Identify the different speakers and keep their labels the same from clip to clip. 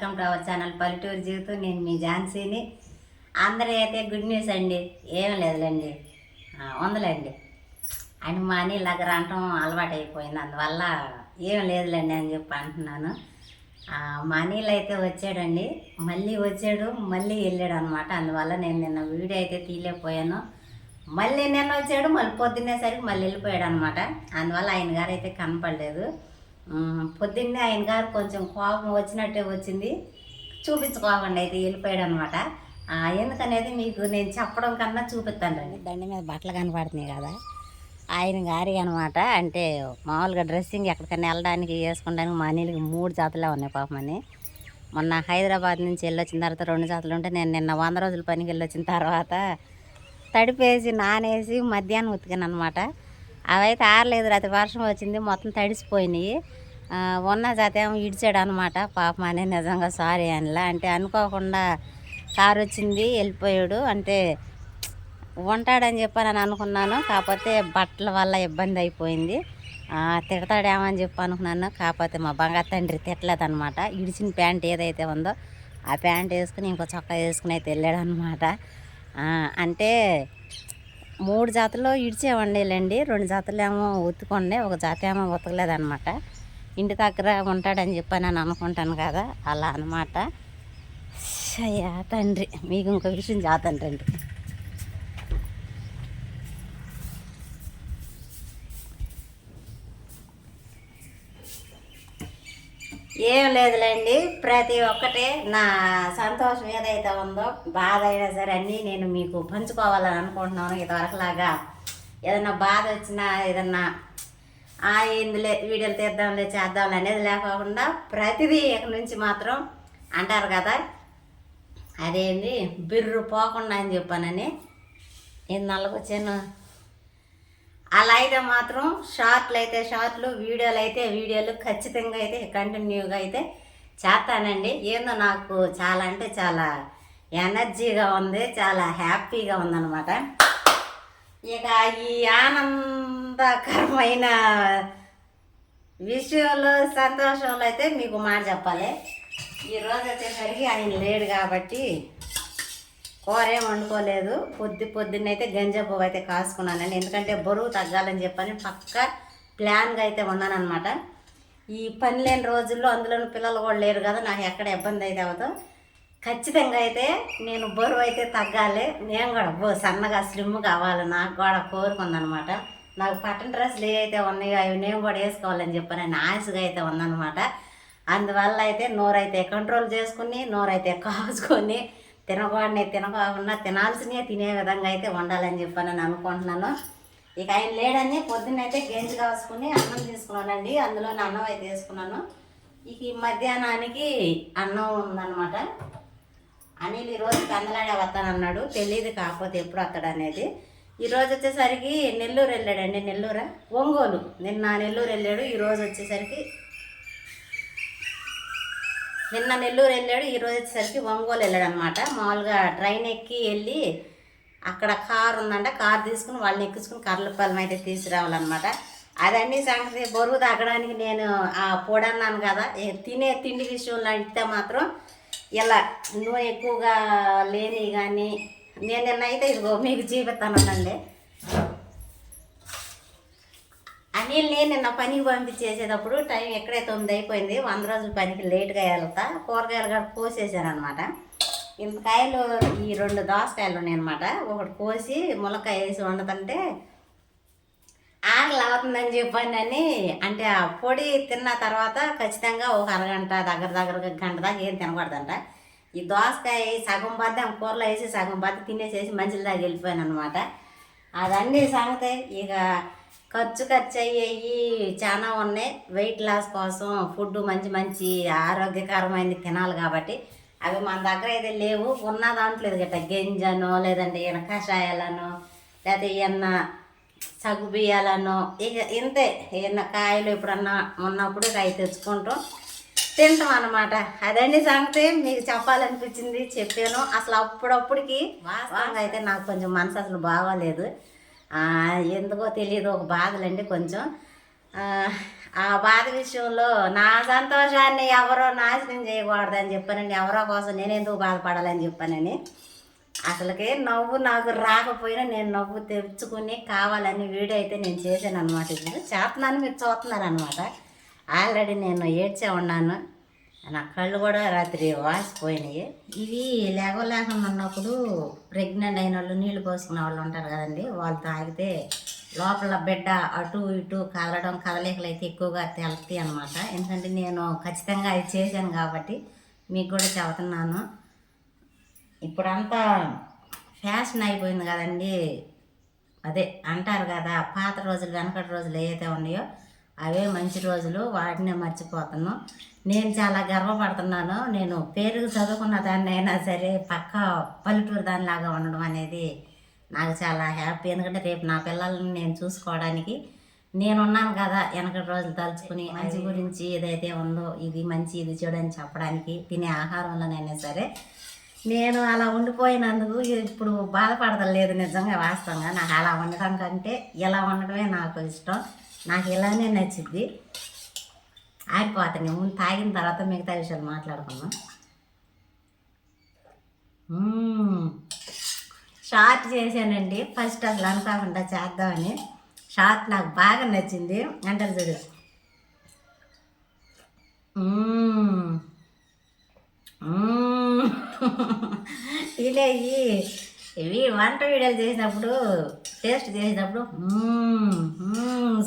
Speaker 1: Welcome to our channel పల్లెటూరు జీవితం నేను మీ ఝాన్సీని. అందరూ అయితే గుడ్ న్యూస్ అండి. ఏం లేదులేండి. ఉందలేండి. అని మా అని ఇలాగ రావటం అలవాటు అయిపోయింది అందువల్ల ఏం లేదులేండి అని చెప్పి అంటున్నాను. ఆ, మా అయితే వచ్చాడండి. మళ్ళీ వచ్చాడు మళ్ళీ వెళ్ళాడు అనమాట అందువల్ల నేను నిన్న వీడియో అయితే తీయలేకపోయాను. మళ్ళీ నిన్న వచ్చాడు మళ్ళీ పొద్దున్నేసరికి మళ్ళీ వెళ్ళిపోయాడు అనమాట అందువల్ల ఆయన గారు అయితే కనపడలేదు. పొద్దున్నే ఆయన గారు కొంచెం కోపం వచ్చినట్టే వచ్చింది. చూపించుకోకుండా అయితే వెళ్ళిపోయాడు అనమాట ఎందుకనేది మీకు నేను చెప్పడం కన్నా చూపిస్తాను రండి దండి మీద బట్టలు కనపడుతున్నాయి కదా. ఆయన గారి అనమాట అంటే మామూలుగా డ్రెస్సింగ్ ఎక్కడికైనా వెళ్ళడానికి వేసుకోవడానికి మా నీళ్ళకి మూడు జాతులే ఉన్నాయి పాపమని మొన్న హైదరాబాద్ నుంచి వెళ్ళొచ్చిన తర్వాత రెండు జాతులు ఉంటే నేను నిన్న వంద రోజుల పనికి వెళ్ళొచ్చిన తర్వాత తడిపేసి నానేసి మధ్యాహ్నం ఉతికాను అనమాట అవైతే ఆరలేదు రాత్రి. వర్షం వచ్చింది మొత్తం తడిసిపోయినాయి. ఉన్న జాతేమో ఇడిచాడు అనమాట పాపం అనే నిజంగా సారీ అనిలా. అంటే అనుకోకుండా కారు వచ్చింది వెళ్ళిపోయాడు. అంటే ఉంటాడని చెప్పని అని అనుకున్నాను. కాకపోతే బట్టల వల్ల ఇబ్బంది అయిపోయింది. తిడతాడేమో అని చెప్పి అనుకున్నాను. కాకపోతే మా బంగారు తండ్రి తిట్టలేదనమాట. ఇడిచిన ప్యాంట్ ఏదైతే ఉందో ఆ ప్యాంట్ వేసుకుని ఇంకో చొక్కా వేసుకుని అయితే వెళ్ళాడు అనమాట అంటే మూడు జాతుల్లో ఇడిచేవండిలేండి రెండు జాతులు ఏమో ఉతుకుండే ఒక జాతి ఏమో ఉతకలేదనమాట ఇంటి దగ్గర ఉంటాడని చెప్పి నేను అనుకుంటాను కదా అలా అనమాట అయ్యా తండ్రి. మీకు ఇంకో విషయం జాతండి ఏం లేదులేండి. ప్రతి ఒక్కటి నా సంతోషం ఏదైతే ఉందో బాధ అయినా సరే అన్నీ నేను మీకు పంచుకోవాలని అనుకుంటున్నాను. ఇదివరకులాగా ఏదన్నా బాధ వచ్చినా ఏదన్నా ఆ ఇందులే వీడియోలు తీద్దాంలే చేద్దాంలే అనేది లేకోకుండా ప్రతిదీ ఇక నుంచి మాత్రం అంటారు కదా అదేంటి బిర్రు పోకుండా అని చెప్పానని. నేను నల్లకొచ్చాను అలా అయితే మాత్రం షార్ట్లు అయితే షార్ట్లు వీడియోలు అయితే వీడియోలు ఖచ్చితంగా అయితే కంటిన్యూగా అయితే చేస్తానండి. ఏందో నాకు చాలా అంటే చాలా ఎనర్జీగా ఉంది చాలా హ్యాపీగా ఉందన్నమాట. ఇక ఈ ఆనందకరమైన విషయంలో సంతోషంలో అయితే మీకు మాట చెప్పాలి. ఈరోజు వచ్చేసరికి ఆయన లేడు కాబట్టి కూర వండుకోలేదు. పొద్దు పొద్దున్నైతే గంజా పువ్వు అయితే కాసుకున్నానండి. ఎందుకంటే బరువు తగ్గాలని చెప్పని పక్క ప్లాన్గా అయితే ఉన్నానన్నమాట. ఈ పని లేని రోజుల్లో అందులో పిల్లలు కూడా లేరు కదా నాకు ఎక్కడ ఇబ్బంది అయితే అవ్వదు. ఖచ్చితంగా అయితే నేను బరువు అయితే తగ్గాలి. నేను కూడా బో సన్నగా స్లిమ్ కావాలి నాకు కూడా కోరుకుందనమాట నాకు పట్టణ డ్రెస్సులు ఏ అయితే ఉన్నాయో అవి నేను కూడా వేసుకోవాలని చెప్పని నేను ఆశగా అయితే ఉందనమాట అందువల్ల అయితే నోరైతే కంట్రోల్ చేసుకుని నోరైతే కాచుకొని తినకూడనే తినకుండా తినాల్సినవి తినే విధంగా అయితే వండాలని చెప్పని నేను అనుకుంటున్నాను ఇక ఆయన లేడని పొద్దున్న అయితే గెంజి కాసుకుని అన్నం తీసుకున్నానండి. అందులో అన్నం అయితే వేసుకున్నాను. ఇక ఈ మధ్యాహ్నానికి అన్నం ఉందన్నమాట. అనిల్ ఈరోజు కందలాడే వస్తానన్నాడు తెలియదు కాకపోతే ఎప్పుడు వస్తాడు అనేది. ఈరోజు వచ్చేసరికి నెల్లూరు వెళ్ళాడండి. నెల్లూరా? ఒంగోలు. నిన్న నెల్లూరు వెళ్ళాడు. ఈరోజు వచ్చేసరికి నిన్న నెల్లూరు వెళ్ళాడు ఈ రోజు వచ్చేసరికి ఒంగోలు వెళ్ళాడు అనమాట మామూలుగా ట్రైన్ ఎక్కి వెళ్ళి అక్కడ కార్ ఉందంట కార్ తీసుకుని వాళ్ళని ఎక్కించుకుని కర్లపాలెం అయితే తీసుకురావాలన్నమాట. అదన్నీ సంగతి బరువు తగ్గడానికి నేను ఆ పొడన్నాను కదా. తినే తిండి విషయంలో అంటే మాత్రం ఇలా నూనె ఎక్కువగా లేని కానీ నేను నిన్నైతే ఇదిగో మీకు చూపెత్తానండి అనిల్ని నిన్న పనికి పంపించేసేటప్పుడు టైం ఎక్కడే తొమ్మిది అయిపోయింది వంద రోజుల పనికి లేట్గా వెళ్తా. కూరగాయలు కూడా కోసేసాను అనమాట ఇంత కాయలు ఈ రెండు దోసకాయలు ఉన్నాయి అనమాట ఒకటి కోసి ములక్కాయ వేసి వండుతుంటే ఆకలి అవుతుందని చెప్పానని అంటే ఆ పొడి తిన్న తర్వాత ఖచ్చితంగా ఒక అరగంట దగ్గర దగ్గర గంట దాకా ఏం తినకూడదంట. ఈ దోసకాయ సగం బద్ద కూరలో వేసి సగం బద్ద తినేసేసి మంచిల దాకా వెళ్ళిపోయాను అనమాట అదన్నీ సంగతి. ఇక ఖర్చు ఖర్చు అయ్యేవి చాలా ఉన్నాయి. వెయిట్ లాస్ కోసం ఫుడ్ మంచి మంచి ఆరోగ్యకరమైనది తినాలి కాబట్టి. అవి మన దగ్గర అయితే లేవు. ఉన్న దాంట్లో గట్ట గింజనో లేదంటే ఈయన కషాయాలను లేకపోతే ఈయన సగ్గు బియ్యాలను ఇక ఇంతే. ఈయన కాయలు ఎప్పుడన్నా ఉన్నప్పుడు కాయ తెచ్చుకుంటాం తింటాం అనమాట అదండి సంగతి. మీకు చెప్పాలనిపించింది చెప్పాను. అసలు అప్పుడప్పుడుకి వాస్తవంగా అయితే నాకు కొంచెం మనసు అసలు బాగోలేదు. ఎందుకో తెలియదు ఒక బాధలండి కొంచెం. ఆ, బాధ విషయంలో నా సంతోషాన్ని ఎవరో నాశనం చేయకూడదని చెప్పానండి. ఎవరో కోసం నేను ఎందుకు బాధపడాలని చెప్పానని అసలుకి నవ్వు నాకు రాకపోయినా నేను నవ్వు తెచ్చుకుని కావాలని వీడియో అయితే నేను చేశాను అనమాట ఇప్పుడు చేస్తున్నాను మీరు చూస్తున్నారు అనమాట ఆల్రెడీ నేను ఏడ్చే ఉన్నాను. నా కళ్ళు కూడా రాత్రి వాసిపోయినాయి ఇవి లేవలేకుండా ఉన్నప్పుడు ప్రెగ్నెంట్ అయిన వాళ్ళు నీళ్ళు పోసుకునే వాళ్ళు ఉంటారు కదండి. వాళ్ళు తాగితే లోపల బిడ్డ అటు ఇటు కదలడం కదలికలు అయితే ఎక్కువగా తెలుస్తాయి అనమాట ఎందుకంటే నేను ఖచ్చితంగా అది చేశాను కాబట్టి మీకు కూడా చెబుతున్నాను. ఇప్పుడంతా ఫ్యాషన్ అయిపోయింది కదండి. అదే అంటారు కదా పాత రోజులు వెనకటి రోజులు ఏవైతే ఉన్నాయో అవే మంచి రోజులు వాటినే మర్చిపోతాను నేను చాలా గర్వపడుతున్నాను. నేను పేరుకు చదువుకున్న దాన్ని అయినా సరే పక్క పల్లెటూరు దానిలాగా ఉండడం అనేది నాకు చాలా హ్యాపీ. ఎందుకంటే రేపు నా పిల్లల్ని నేను చూసుకోవడానికి నేనున్నాను కదా వెనకటి రోజులు తలుచుకుని. మంచి గురించి ఏదైతే ఉందో ఇది మంచి ఇది చెడు అని చెప్పడానికి తినే ఆహారంలోనైనా సరే నేను అలా ఉండిపోయినందుకు ఇప్పుడు బాధపడతలేదు నిజంగా వాస్తవంగా. నాకు అలా ఉండడం కంటే ఇలా ఉండడమే నాకు ఇష్టం. నాకు ఇలానే నచ్చింది ఆగిపోతాను ముందు తాగిన తర్వాత మిగతా విషయాలు మాట్లాడుకున్నాం షార్ట్ చేశానండి. ఫస్ట్ అసలు అనుకోకుండా చేద్దామని. షార్ట్ నాకు బాగా నచ్చింది. అంటారు చూడు. మ్మ్. ఇవి వంట వీడియోలు చేసినప్పుడు టేస్ట్ చేసినప్పుడు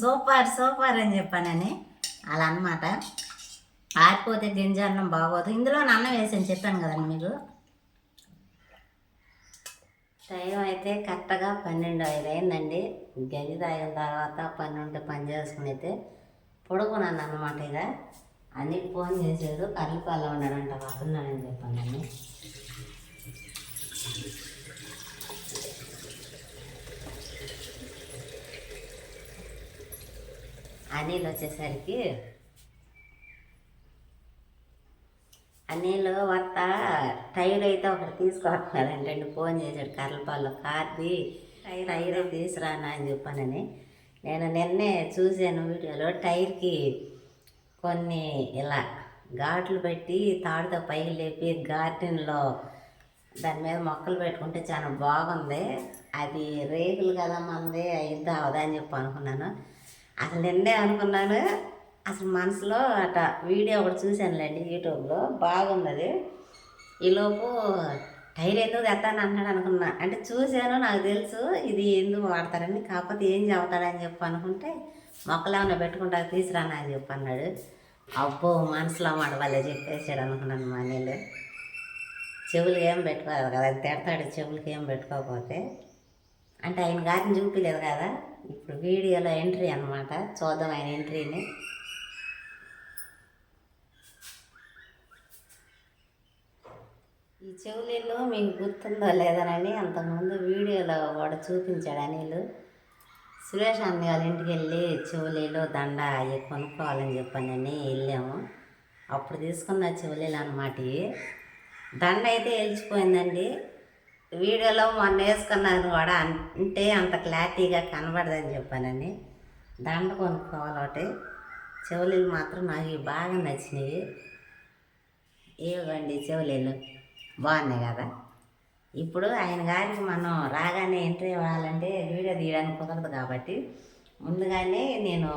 Speaker 1: సూపర్ సూపర్ అని చెప్పానని. అలా అన్నమాట ఆరిపోతే గింజ అన్నం బాగోదు. ఇందులో అన్నం వేసాను చెప్పాను కదండి మీరు టైం అయితే కరెక్ట్గా పన్నెండు ఐదు అయిందండి గది తాగిన తర్వాత పన్నెండు పని చేసుకుని అయితే పడుకున్నాను అనమాట ఇక. అన్ని ఫోన్ చేసాడు కర్రీపాల్లో ఉన్నాడంట వస్తున్నాడని చెప్పాను అనిల్ వచ్చేసరికి అనిల్ వత్త టైర్ అయితే ఒకటి తీసుకొస్తున్నాడంటే ఫోన్ చేశాడు కర్రలపాల్లో కార్ది టైర్. తీసుకురానా అని చెప్పానని. నేను నిన్నే చూశాను వీడియోలో టైర్కి కొన్ని ఇలా ఘాట్లు పెట్టి తాడుతో పైకి లేపి గార్డెన్లో దాని మీద మొక్కలు పెట్టుకుంటే చాలా బాగుంది. అది రేకులు కదా మంది అయింది అవదా అని చెప్పి అనుకున్నాను. అసలు నిన్నే అనుకున్నాను. అసలు మనసులో అట వీడియో ఒకటి చూశానులేండి యూట్యూబ్లో. బాగున్నది ఈలోపు టైర్ ఎందుకు తెస్తాను అంటాడు అనుకున్నా. అంటే చూశాను నాకు తెలుసు ఇది ఎందుకు వాడతారని. కాకపోతే ఏం చెబుతాడని చెప్పి అనుకుంటే మొక్కలు ఏమైనా పెట్టుకుంటా తీసుకురానా అని చెప్పి అన్నాడు. అబ్బో మనసులో మాట వాళ్ళే చెప్పేసాడు అనుకున్నాను మా నీళ్ళు చెవులు ఏం పెట్టుకోవాలి కదా తిడతాడు చెవులకి ఏం పెట్టుకోకపోతే. అంటే ఆయన గారిని చూపించలేదు కదా. ఇప్పుడు వీడియోలో ఎంట్రీ అన్నమాట. చూద్దాం ఆయన ఎంట్రీని. ఈ చెవులీళ్ళు మీకు గుర్తుందో లేదనని అంతకుముందు వీడియోలో కూడా చూపించాడు అనిలు. సురేష్ అన్న వాళ్ళ ఇంటికి వెళ్ళి చెవులీలు దండ అవి కొనుక్కోవాలని చెప్పానని వెళ్ళాము. అప్పుడు తీసుకున్న చెవులీలు అనమాట దండ అయితే వెళ్ళిపోయిందండి వీడియోలో మొన్న వేసుకున్నాను కూడా. అంటే అంత క్లారిటీగా కనబడదని చెప్పానని దండ కొనుక్కోవాలి ఒకటి. చెవులీలు మాత్రం నాకు బాగా నచ్చినాయి ఇవ్వండి చెవులీలు బాగున్నాయి కదా. ఇప్పుడు ఆయన గారికి మనం రాగానే ఎంట్రీ ఇవ్వాలంటే వీడియో తీయడానికి కుదరదు కాబట్టి ముందుగానే నేను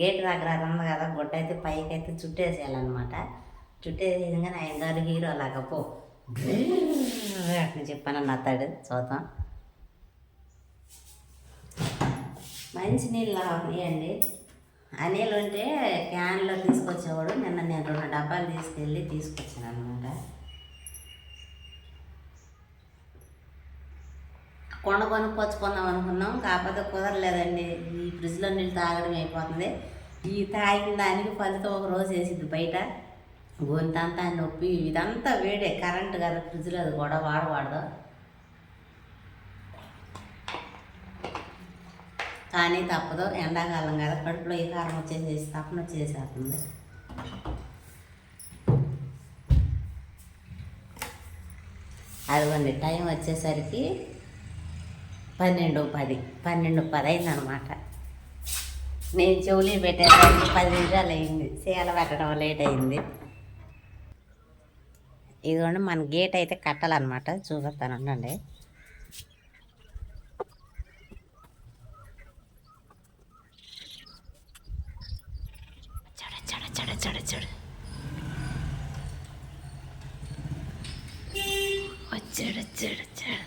Speaker 1: గేట్ దగ్గర ఉంది కదా గుడ్డ అయితే పైకి అయితే చుట్టేసేయాలన్నమాట. చుట్టేసేయగానే ఆయన గారు హీరో లాగా పో. అట్లా చెప్పానని అత్తాడు చూద్దాం. మంచి నీళ్ళు ఉన్నాయండి ఆ నీళ్ళు ఉంటే క్యాన్లో తీసుకొచ్చేవాడు. నిన్న నేను రెండు డబ్బాలు తీసుకెళ్ళి తీసుకొచ్చాను అనమాట కొండ కొనుక్కొచ్చుకుందాం అనుకున్నాం. కాకపోతే కుదరలేదండి. ఈ ఫ్రిడ్జ్లో నీళ్ళు తాగడం అయిపోతుంది. ఈ తాగిన దానికి ఫలితం ఒక రోజు వేసింది బయట. గొంతంతా నొప్పి ఇదంతా వేడే. కరెంట్ కదా ఫ్రిడ్జ్లో అది కూడా వాడవాడదు కానీ తప్పదు. ఎండాకాలం కదా కడుపులో ఈ కారం వచ్చేసేసి తప్పన వచ్చేసేస్తుంది అదిగోండి టైం వచ్చేసరికి పన్నెండు పది. పన్నెండు పది అయిందనమాట. నేను చెవులు పెట్టేసరికి పది నిమిషాలు అయింది. చీల పెట్టడం లేట్ అయింది. ఇదిగోండి మన గేట్ అయితే కట్టాలన్నమాట. చూపిస్తాను ఉండండి చూడు చూడు చూడు చూడు చూడు. వచ్చాడు వచ్చాడు వచ్చాడు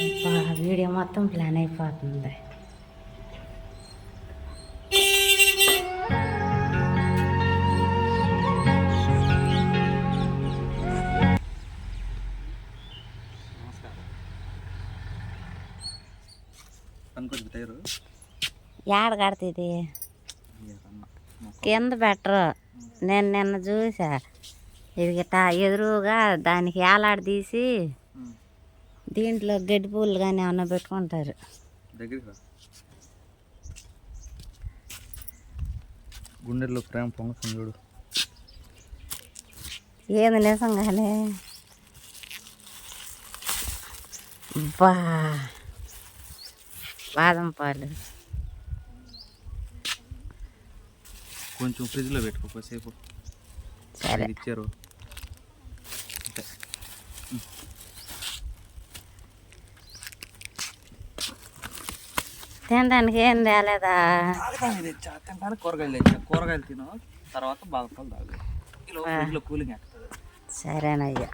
Speaker 1: అబ్బా, వీడియో మొత్తం ప్లాన్ అయిపోతుంది. ఏడ కడుతుంది? కింద బెటరు నేను నిన్న చూసా. ఇది గిట్ట ఎదురుగా దానికి ఏలాడ తీసి దీంట్లో గడ్డి పూలు కానీ ఏమన్నా పెట్టుకుంటారు.
Speaker 2: గుండెల్లో ప్రేమ పొంగుతుంది చూడు.
Speaker 1: ఏంది నిజంగానే? బా. బాదం పాలు.
Speaker 2: కొంచెం ఫ్రిడ్జ్లో పెట్టుకో కొద్దిసేపు.
Speaker 1: సరే.
Speaker 2: ఇచ్చారు.
Speaker 1: తినడానికి ఏం తేలేదా?
Speaker 2: తెచ్చా. తింటాను కూరగాయలు తెచ్చా. కూరగాయలు తిను. తర్వాత బాదపాలు తాగు. కూలింగ్
Speaker 1: సరేనయ్యా.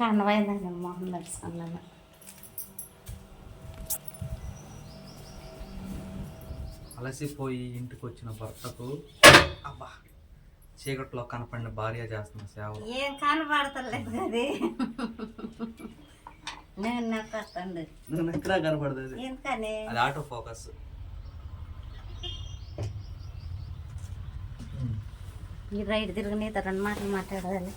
Speaker 1: ఏది కన్నవైందండి మొహం నడుచుకున్నాను
Speaker 2: అలసిపోయి ఇంటికి వచ్చిన భర్తకు అబ్బా చీకట్లో కనపడిన భార్య చేస్తున్న సేవ.
Speaker 1: ఏం కనబడతలేదు అది. నేను నొక్కొస్తాండి
Speaker 2: నువ్వు ఎక్కడ కనపడుతుంది?
Speaker 1: ఎందుకని?
Speaker 2: అది ఆటో ఫోకస్.
Speaker 1: ఈ రైట్ తిరిగి నీతో రెండు మాటలు మాట్లాడాలి.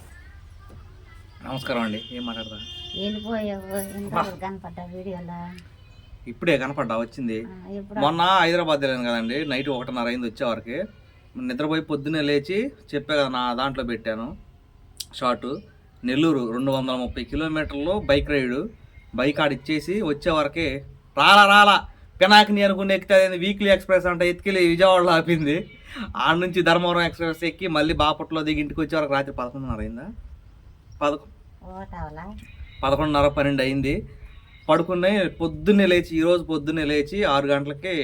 Speaker 2: నమస్కారం అండి. ఏం మాట్లాడతా
Speaker 1: వెళ్ళిపోయావు. ఇంతవరకు కనపడ్డా వీడియోలో?
Speaker 2: ఇప్పుడే కనపడ్డా వచ్చింది. మొన్న హైదరాబాద్ వెళ్ళాను కదండి. నైట్ ఒకటిన్నర అయింది వచ్చేవరకు. నిద్రపోయి పొద్దున్నే లేచి చెప్పే కదా నా దాంట్లో పెట్టాను. షార్ట్ నెల్లూరు రెండు వందల ముప్పై కిలోమీటర్లు బైక్ రైడ్. బైక్ ఆడ ఇచ్చేసి వచ్చేవరకే రాలా రాలా. పినాకిని అనుకుని ఎక్కితే వీక్లీ ఎక్స్ప్రెస్ అంటే ఎత్తుకెళ్ళి విజయవాడలో ఆపింది. ఆడ నుంచి ధర్మవరం ఎక్స్ప్రెస్ ఎక్కి మళ్ళీ బాపట్లో దిగి ఇంటికి వచ్చే వరకు రాత్రి పదకొండున్నర అయిందా? పదకొ
Speaker 1: ఓటవలా
Speaker 2: పదకొండున్నర పన్నెండు అయింది. పడుకునే పొద్దున్నే లేచి ఈరోజు పొద్దున్నే లేచి ఆరు గంటలకి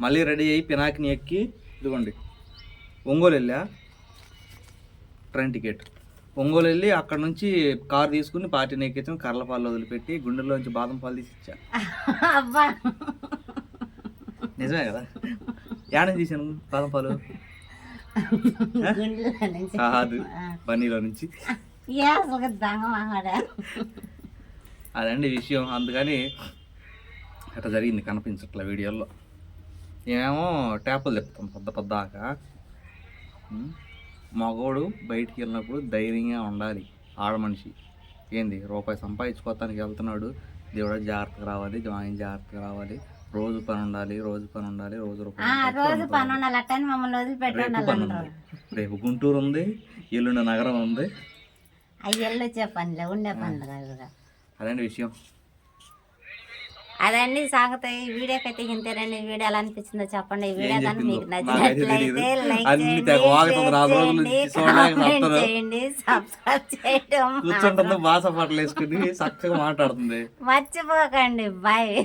Speaker 2: మళ్ళీ రెడీ అయ్యి పినాకిని ఎక్కి ఇదిగోండి ఒంగోలు వెళ్ళా ట్రైన్ టికెట్. ఒంగోలు వెళ్ళి అక్కడ నుంచి కార్ తీసుకుని పార్టీని ఎక్కించిన కర్లపాలు వదిలిపెట్టి గుండెల్లోంచి బాదం పాలు తీసి ఇచ్చా నిజమే కదా? యాడ తీసాను బాదం పాలు? కాదు బన్నీలో నుంచి. అదండి విషయం. అందుకని అట్లా జరిగింది కనిపించట్లే వీడియోలో. ఏమేమో ట్యాపులు తిప్పుతాం పొద్ద పొద్దాక? మగోడు బయటికి వెళ్ళినప్పుడు ధైర్యంగా ఉండాలి. ఆడ మనిషి. ఏంది? రూపాయి సంపాదించుకోవటానికి వెళ్తున్నాడు. దేవుడు జాగ్రత్తగా రావాలి. ఆయన జాగ్రత్తగా రావాలి. రోజు పని ఉండాలి. రోజు పని ఉండాలి. రోజు.
Speaker 1: రోజు పని ఉండాలి. మమ్మల్ని
Speaker 2: రేపు గుంటూరు ఉంది. ఎల్లుండి నగరం ఉంది.
Speaker 1: అవి వెళ్ళొచ్చే పనిలే ఉండే పనులు కాదుగా
Speaker 2: అదండి విషయం?
Speaker 1: అదండి సంగతి ఈ వీడియోకైతే ఇంతేనండి. ఈ వీడియో ఎలా అనిపించిందో చెప్పండి. ఈ వీడియో కానీ మీకు నచ్చినట్లయితే. లైక్ చేయండి సబ్స్క్రైబ్
Speaker 2: కూర్చుంటుంది వేసుకుని చక్కగా మాట్లాడుతుంది.
Speaker 1: మర్చిపోకండి. బాయ్